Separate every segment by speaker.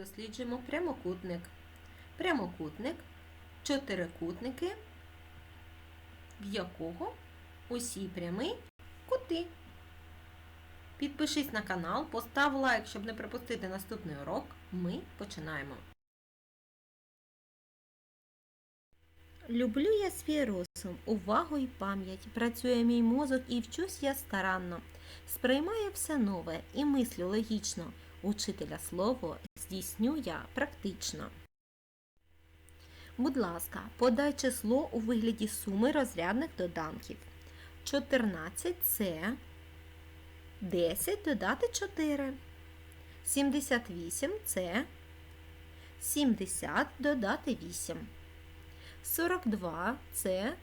Speaker 1: досліджуємо прямокутник. Прямокутник чотирикутники, в якого усі прямі кути. Підпишись на канал, постав лайк, щоб не пропустити наступний урок. Ми починаємо. Люблю я свій розум, увагу і пам'ять. Працює мій мозок і вчусь я старанно. Сприймаю все нове і мислю логічно. Учителя слово здійсню я практично. Будь ласка, подай число у вигляді суми розрядних доданків. 14 це 10 додати 4. 78 це 70 додати 8. 42 це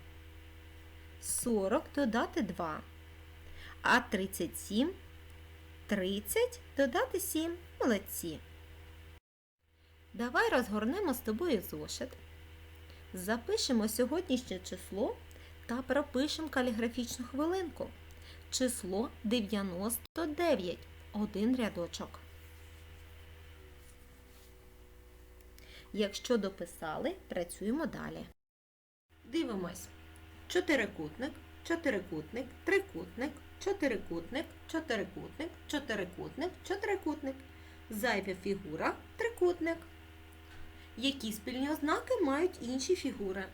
Speaker 1: 40 додати 2. А 37 30 додати 7. Молодці. Давай розгорнемо з тобою зошит. Запишемо сьогоднішнє число та пропишемо каліграфічну хвилинку. Число 99. Один рядочок. Якщо дописали, працюємо далі. Дивимось. Чотирикутник, чотирикутник, трикутник, чотирикутник, чотирикутник, чотирикутник, чотирикутник. Зайва фігура трикутник. Які спільні ознаки мають інші фігури?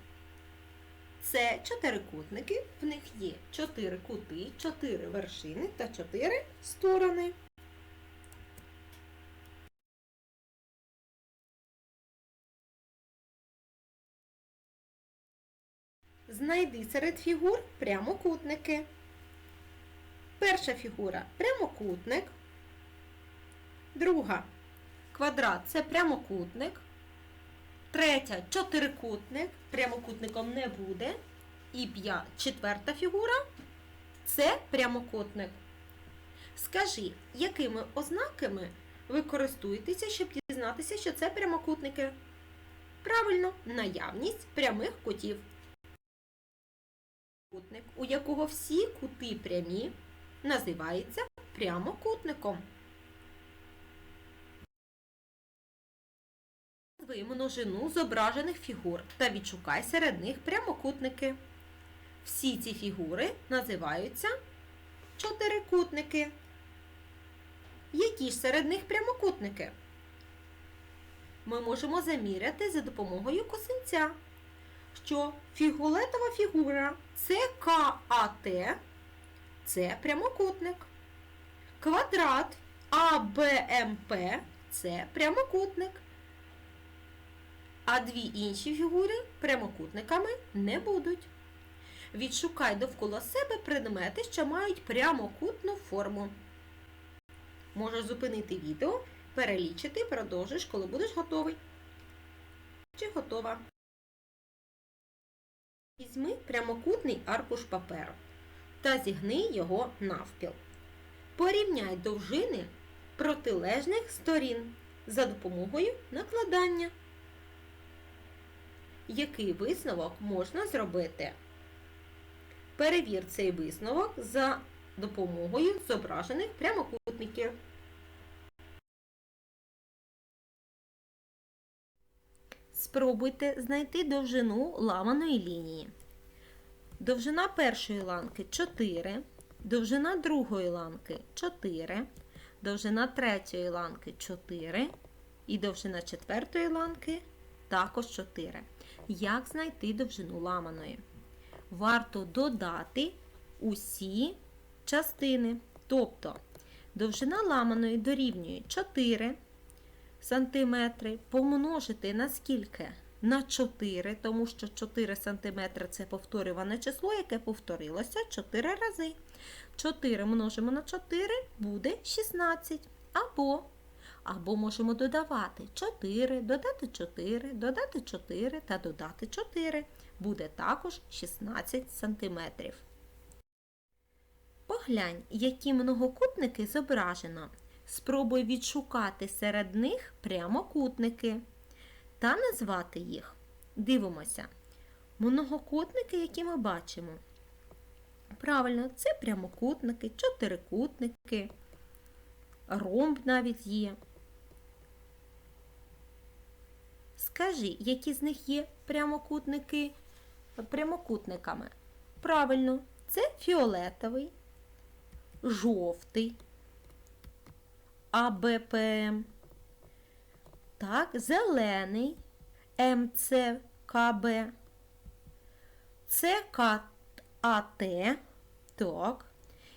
Speaker 1: Це чотирикутники, в них є чотири кути, чотири вершини та чотири сторони. Знайди серед фігур прямокутники. Перша фігура прямокутник. Друга квадрат це прямокутник. Третя чотирикутник. Прямокутником не буде. І п'я, четверта фігура це прямокутник. Скажи, якими ознаками ви користуєтеся, щоб дізнатися, що це прямокутники? Правильно, наявність прямих кутів. Кутник, у якого всі кути прямі, називається прямокутником. Назви множину зображених фігур та відшукай серед них прямокутники. Всі ці фігури називаються чотирикутники. Які ж серед них прямокутники? Ми можемо заміряти за допомогою косинця, що фігулетова фігура ЦКАТ це прямокутник. Квадрат АБМП це прямокутник. А дві інші фігури прямокутниками не будуть. Відшукай довкола себе предмети, що мають прямокутну форму. Можеш зупинити відео, перелічити, продовжиш, коли будеш готовий. Чи готова. Візьми прямокутний аркуш паперу та зігни його навпіл. Порівняй довжини протилежних сторін за допомогою накладання. Який висновок можна зробити? Перевір цей висновок за допомогою зображених прямокутників. Спробуйте знайти довжину ламаної лінії. Довжина першої ланки 4, довжина другої ланки 4, довжина третьої ланки 4 і довжина четвертої ланки також 4. Як знайти довжину ламаної? Варто додати усі частини. Тобто довжина ламаної дорівнює 4 см помножити на скільки? На 4, тому що 4 см це повторюване число, яке повторилося 4 рази. 4 множимо на 4 буде 16. Або або можемо додавати 4, додати 4, додати 4 та додати 4. Буде також 16 см. Поглянь, які многокутники зображено. Спробуй відшукати серед них прямокутники та назвати їх. Дивимося. Многокутники, які ми бачимо. Правильно, це прямокутники, чотирикутники, ромб навіть є. Скажи, які з них є прямокутники прямокутниками? Правильно, це фіолетовий, жовтий, АБПМ. Так, зелений МЦКБ. Це КАТ. Так.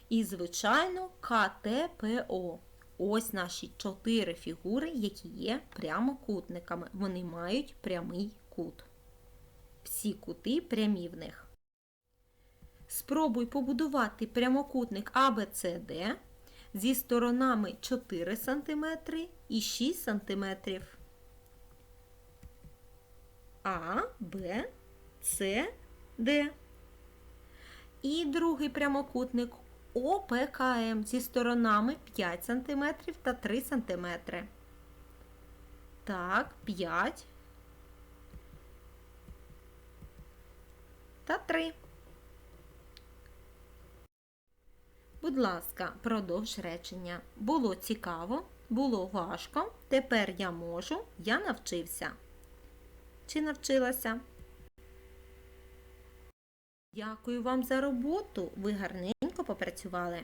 Speaker 1: І, звичайно, КТПО. Ось наші чотири фігури, які є прямокутниками. Вони мають прямий кут. Всі кути прямі в них. Спробуй побудувати прямокутник ABCD зі сторонами 4 см і 6 см. А, Б, С, Д. І другий прямокутник ОПКМ зі сторонами 5 см та 3 см. Так, 5 та 3. Будь ласка, продовж речення. Було цікаво, було важко. Тепер я можу, я навчився. Чи навчилася? Дякую вам за роботу. Ви гарненько попрацювали.